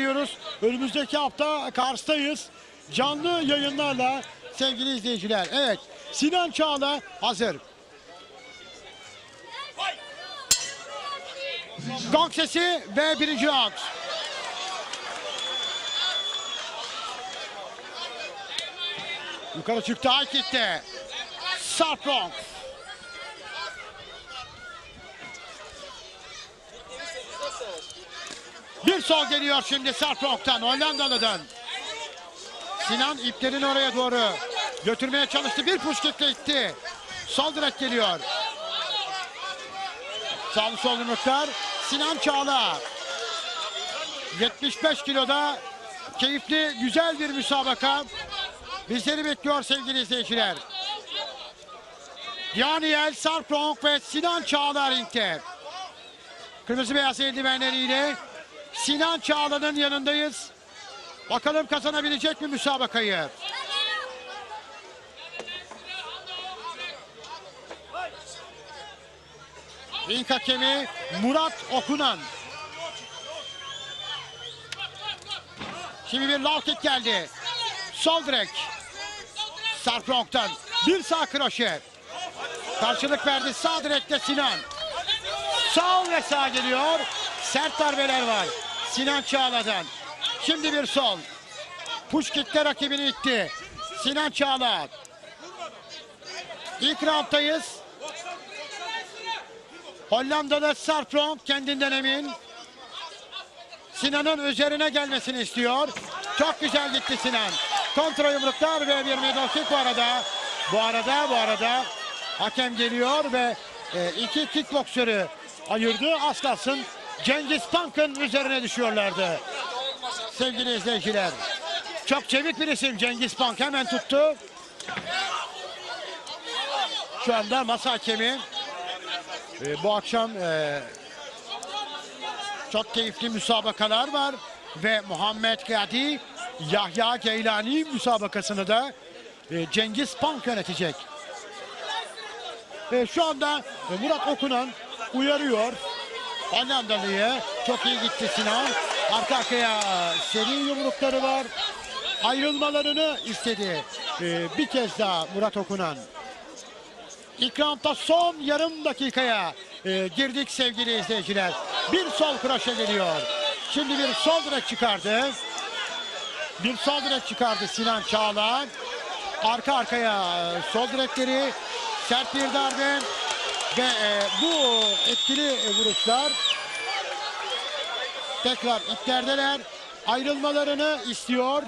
diyoruz. Önümüzdeki hafta Kars'tayız. Canlı yayınlarla sevgili izleyiciler. Evet Sinan Çağla hazır. Gong sesi ve birinci round. Yukarı çıktı high kick'te. Sharp Gong. Bir sol geliyor şimdi Sarpong'tan Hollandalı'dan. Sinan iplerin oraya doğru götürmeye çalıştı. Bir push kickle itti. Sol direkt geliyor. Sağlı sol yumruklar. Sinan Çağla. 75 kiloda keyifli güzel bir müsabaka. Bizleri bekliyor sevgili izleyiciler. Daniel Sarpong ve Sinan Çağla ringte. Kırmızı beyaz eldivenleriyle Sinan Çağla'nın yanındayız. Bakalım kazanabilecek mi müsabakayı? Ring hakemi Murat Okunan. Şimdi bir low kick geldi. Sol direk. Sarprong'dan bir sağ kroşe. Karşılık verdi sağ direkte Sinan. Sol ve sağ geliyor. Sert darbeler var. Sinan Çağla'dan. Şimdi bir sol. Push kick'te rakibini itti. Sinan Çağla. İlk round'tayız. Hollanda'da Sarprong kendinden emin. Sinan'ın üzerine gelmesini istiyor. Çok güzel gitti Sinan. Kontra yumruklar ve bir middle kick bu arada. Bu arada bu arada hakem geliyor ve e, iki kickboksörü ayırdı. Az kalsın Cengiz Pank'ın üzerine düşüyorlardı. Sevgili izleyiciler. Çok çevik bir isim Cengiz Pank hemen tuttu. Şu anda masa hakemi. E, bu akşam e, çok keyifli müsabakalar var ve Muhammed Gadi Yahya Geylani müsabakasını da e, Cengiz Pank yönetecek. Ve şu anda e, Murat Okunan uyarıyor Hollandalı'yı. Çok iyi gitti Sinan. Arka arkaya seri yumrukları var. Ayrılmalarını istedi. E, bir kez daha Murat Okunan. İlk roundda son yarım dakikaya e, girdik sevgili izleyiciler. Bir sol kroşe geliyor. Şimdi bir sol direk çıkardı. Bir sol direk çıkardı Sinan Çağla. Arka arkaya e, sol direkleri sert bir darbe ve e, bu etkili e, vuruşlar tekrar iplerdeler. Ayrılmalarını istiyor.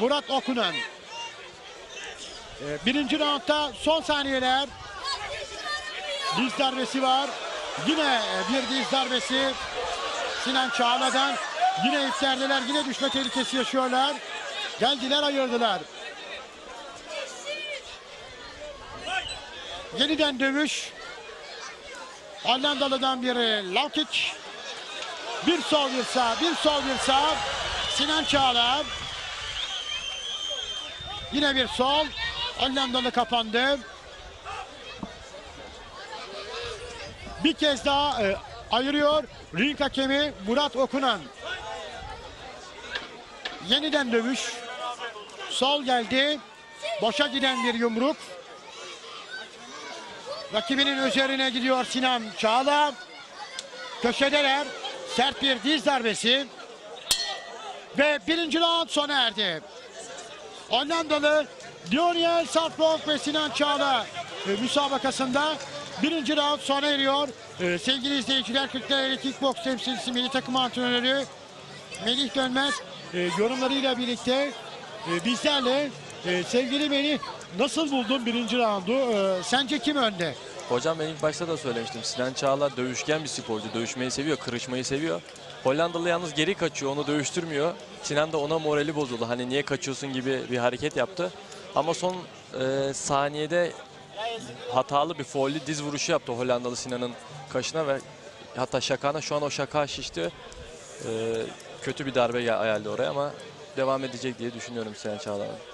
Murat Okunan. E, birinci roundda son saniyeler. Diz darbesi var. Yine e, bir diz darbesi Sinan Çağla'dan. Yine iplerdeler. Yine düşme tehlikesi yaşıyorlar. Geldiler ayırdılar. Yeniden dövüş. Hollandalı'dan bir low kick. Bir sol bir sağ, bir sol bir sağ. Sinan Çağla. Yine bir sol. Hollandalı kapandı. Bir kez daha e, ayırıyor. Ring hakemi Murat Okunan. Yeniden dövüş. Sol geldi. Boşa giden bir yumruk. Rakibinin üzerine gidiyor Sinan Çağla. Köşedeler. Sert bir diz darbesi. Ve birinci round sona erdi. Hollandalı Daniel Sarpong ve Sinan Çağla e, müsabakasında birinci round sona eriyor. E, sevgili izleyiciler 40 kickbox temsilcisi milli takım antrenörü Melih Dönmez e, yorumlarıyla birlikte e, bizlerle e, sevgili Melih nasıl buldun birinci roundu? E, sence kim önde? Hocam ben ilk başta da söylemiştim. Sinan Çağlar dövüşken bir sporcu. Dövüşmeyi seviyor, kırışmayı seviyor. Hollandalı yalnız geri kaçıyor, onu dövüştürmüyor. Sinan da ona morali bozuldu. Hani niye kaçıyorsun gibi bir hareket yaptı. Ama son e, saniyede hatalı bir foul'ü diz vuruşu yaptı Hollandalı Sinan'ın kaşına ve hatta şakana şu an o şaka şişti. E, kötü bir darbe geldi oraya ama devam edecek diye düşünüyorum Sinan Çağlar'ın.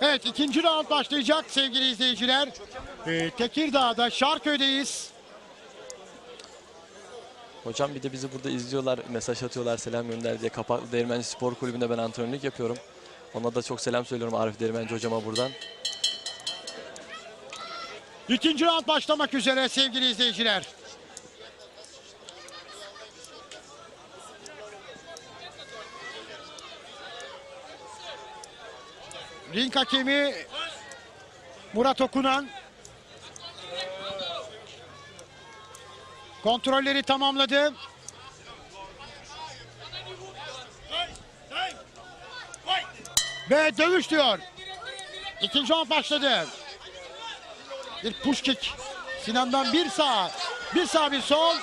Evet ikinci round başlayacak sevgili izleyiciler. Ee, Tekirdağ'da Şarköy'deyiz. Hocam bir de bizi burada izliyorlar, mesaj atıyorlar, selam gönder diye. Kapaklı Değirmenci Spor Kulübü'nde ben antrenörlük yapıyorum. Ona da çok selam söylüyorum Arif Değirmenci hocama buradan. İkinci round başlamak üzere sevgili izleyiciler. Ring hakemi Murat Okunan kontrolleri tamamladı. Ve dövüş diyor. İkinci round başladı. Bir push kick. Sinan'dan bir sağ. Bir sağ bir sol.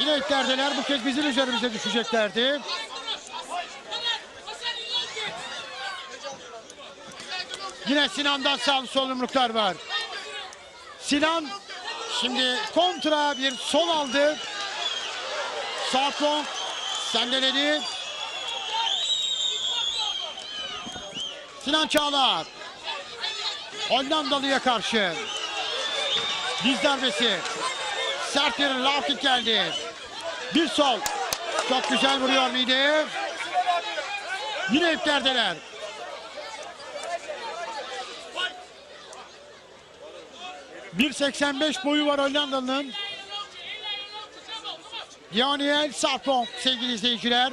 Yine itlerdeler. Bu kez bizim üzerimize düşeceklerdi. Yine Sinan'dan sağ sol yumruklar var. Sinan şimdi kontra bir sol aldı. Sağ long sendeledi. Sinan Çağlar. Hollandalı'ya karşı. Diz darbesi. Sert bir kick geldi. Bir sol. Çok güzel vuruyor mideye. Yine iplerdeler. ...1.85 boyu var Hollandalı'nın. Daniel Sarpong sevgili izleyiciler.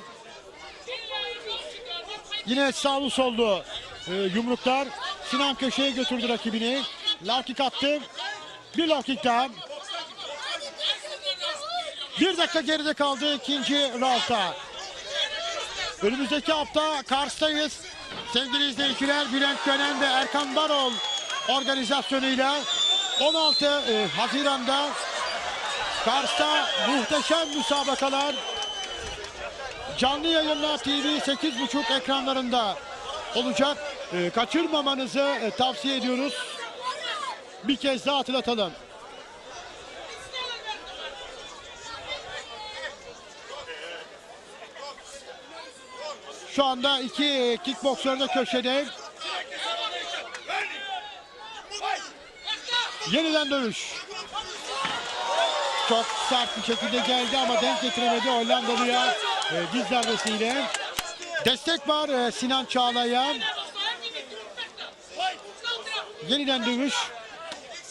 Yine sağlı sollu e, yumruklar. Sinan köşeye götürdü rakibini. Low kick attı. Bir low kick daha. Bir dakika geride kaldı ikinci roundda. Önümüzdeki hafta Kars'tayız. Sevgili izleyiciler Bülent Gönen ve Erkan Barol organizasyonuyla 16 e, Haziran'da Kars'ta muhteşem müsabakalar canlı yayınla TV 8.5 ekranlarında olacak. E, kaçırmamanızı e, tavsiye ediyoruz. Bir kez daha hatırlatalım. Şu anda iki kickboksör de köşede. Yeniden dövüş. Çok sert bir şekilde geldi ama denk getiremedi Hollandalı'ya e, diz darbesiyle. Destek var e, Sinan Çağlayan. Yeniden dövüş.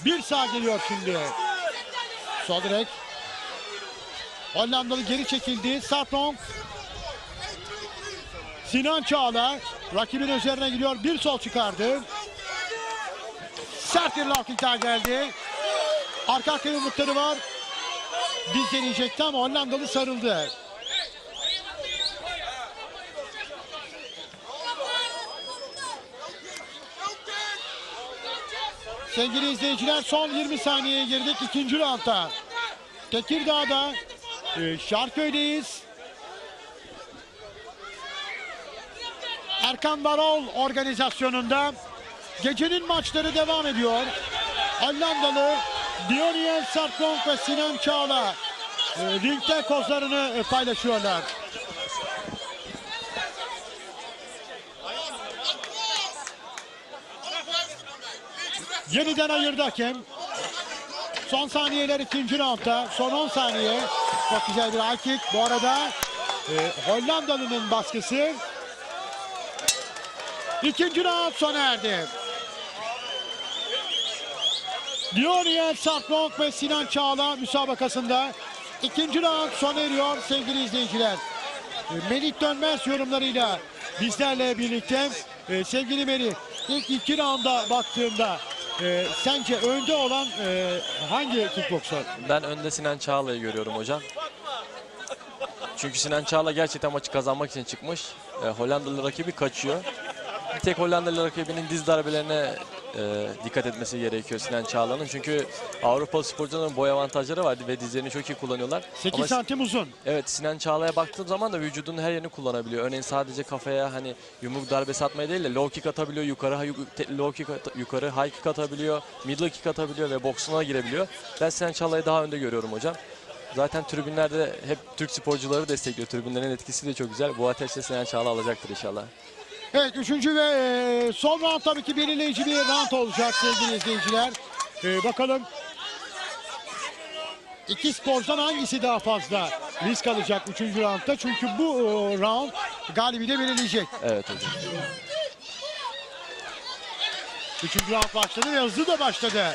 Bir sağ geliyor şimdi. Sol direk. Hollandalı geri çekildi. Sarpong. Sinan Çağla rakibin üzerine gidiyor. Bir sol çıkardı. Sert bir daha geldi. Arka arkaya yumrukları var. Diz deneyecekti ama Hollandalı sarıldı. Sevgili izleyiciler son 20 saniyeye girdik ikinci roundda. Tekirdağ'da e, Şarköy'deyiz. Erkan Barol organizasyonunda gecenin maçları devam ediyor. Hollandalı Dioniel Sarkong ve Sinan Çağla e, ringde kozlarını e, paylaşıyorlar. Yeniden ayırdı hakem. Son saniyeler ikinci roundda. Son 10 saniye. Çok güzel bir high kick. Bu arada e, Hollandalı'nın baskısı. İkinci round sona erdi. Dioniel Sarkong ve Sinan Çağla müsabakasında ikinci round sona eriyor sevgili izleyiciler. E, Melih Dönmez yorumlarıyla bizlerle birlikte. E, sevgili Melih ilk iki rounda baktığımda e, sence önde olan e, hangi kickboksör? Ben önde Sinan Çağla'yı görüyorum hocam. Çünkü Sinan Çağla gerçekten maçı kazanmak için çıkmış. E, Hollandalı rakibi kaçıyor. Bir tek Hollandalı rakibinin diz darbelerine e, dikkat etmesi gerekiyor Sinan Çağla'nın. Çünkü Avrupa sporcuların boy avantajları var ve dizlerini çok iyi kullanıyorlar. 8 Ama- santim uzun. Evet Sinan Çağla'ya baktığım zaman da vücudunun her yerini kullanabiliyor. Örneğin sadece kafaya hani yumruk darbesi atmaya değil de low kick atabiliyor, yukarı low kick at- yukarı high kick atabiliyor, middle kick atabiliyor ve boksuna girebiliyor. Ben Sinan Çağla'yı daha önde görüyorum hocam. Zaten tribünlerde hep Türk sporcuları destekliyor. Tribünlerin etkisi de çok güzel. Bu ateşte Sinan Çağla alacaktır inşallah. Evet üçüncü ve e, son round tabii ki belirleyici bir round olacak sevgili izleyiciler. E, bakalım iki sporcudan hangisi daha fazla risk alacak 3. roundda? Çünkü bu e, round galibi de belirleyecek. Evet hocam. 3. round başladı ve hızlı da başladı.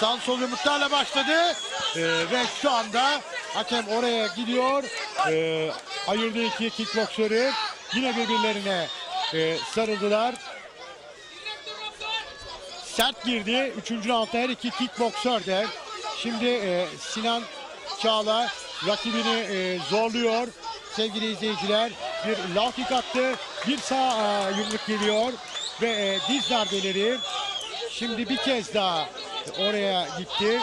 Sağ sol yumruklarla başladı. Ee, ve şu anda hakem oraya gidiyor. Ee, ayırdı iki kickboksörü. Yine birbirlerine e, sarıldılar. Sert girdi. 3. roundda her iki kickboksör de. Şimdi e, Sinan Çağla rakibini e, zorluyor. Sevgili izleyiciler bir kick attı. Bir sağ e, yumruk geliyor. Ve e, diz darbeleri. Şimdi bir kez daha oraya gitti.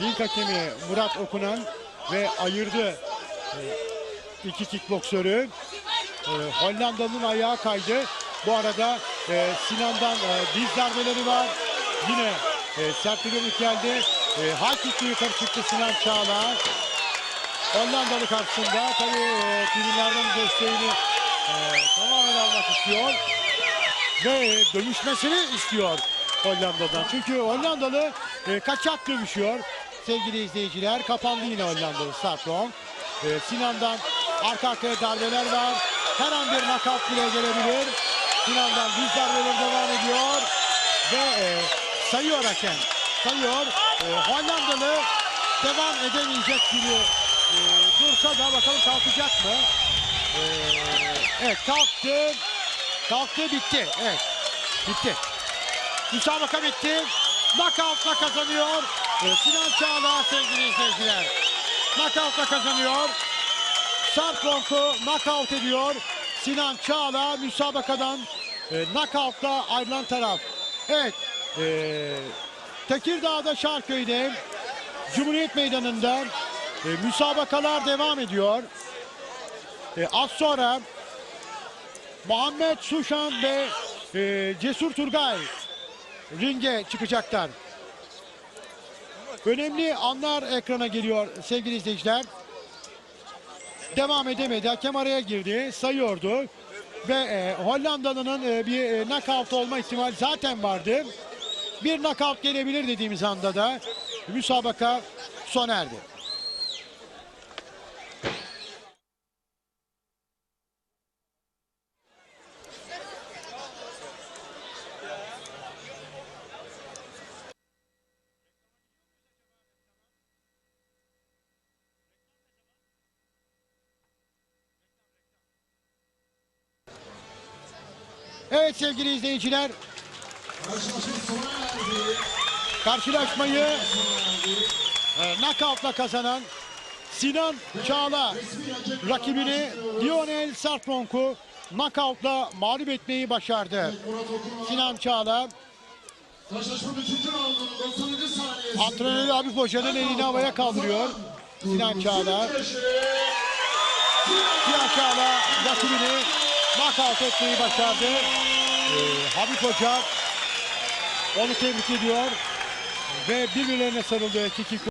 Link hakemi Murat Okunan ve ayırdı e, iki kickboksörü. E, Hollanda'nın ayağı kaydı. Bu arada e, Sinan'dan e, diz darbeleri var. Yine e, sert bir yumruk geldi. E, high kickle yukarı çıktı Sinan Çağla. Hollandalı karşısında tabii e, tribünlerden desteğini e, tamamen almak istiyor. Ve e, dövüşmesini istiyor Hollanda'dan. Çünkü Hollandalı e, kaçak dövüşüyor. Sevgili izleyiciler kapandı yine Hollandalı Startron. E, Sinan'dan arka arkaya darbeler var. Her an bir knockout bile gelebilir. Sinan'dan düz darbeler devam ediyor. Ve e, sayıyor hakem. Sayıyor. E, Hollandalı devam edemeyecek gibi e, dursa da bakalım kalkacak mı? E, evet kalktı. Kalktı bitti. Evet. Bitti. Müsabaka bitti. Knockout'la kazanıyor. Ee, Sinan Çağla sevgili izleyiciler. Knockout'la kazanıyor. Sarkonk'u knockout ediyor. Sinan Çağla müsabakadan e, knockout'la ayrılan taraf. Evet. E, Tekirdağ'da Şarköy'de Cumhuriyet Meydanı'nda e, müsabakalar devam ediyor. E, az sonra Muhammed Suşan ve e, Cesur Turgay ringe çıkacaklar. Önemli anlar ekrana geliyor sevgili izleyiciler. Devam edemedi. Hakem araya girdi. Sayıyordu. Ve e, Hollandalı'nın e, bir e, knockout olma ihtimali zaten vardı. Bir knockout gelebilir dediğimiz anda da müsabaka sona erdi. Evet sevgili izleyiciler. Karşılaşmayı e, knockoutla kazanan Sinan Çağla rakibini Lionel Sartronk'u knockoutla mağlup etmeyi başardı. Sinan Çağla Taşlaşmanın 3. raundunun 90. saniyesi. antrenörü Habib Hoca'nın elini havaya kaldırıyor. Sinan Çağla. Sinan Çağla rakibini knockout etmeyi başardı. Ee, Habib Hoca onu tebrik ediyor ve birbirlerine sarıldı iki kick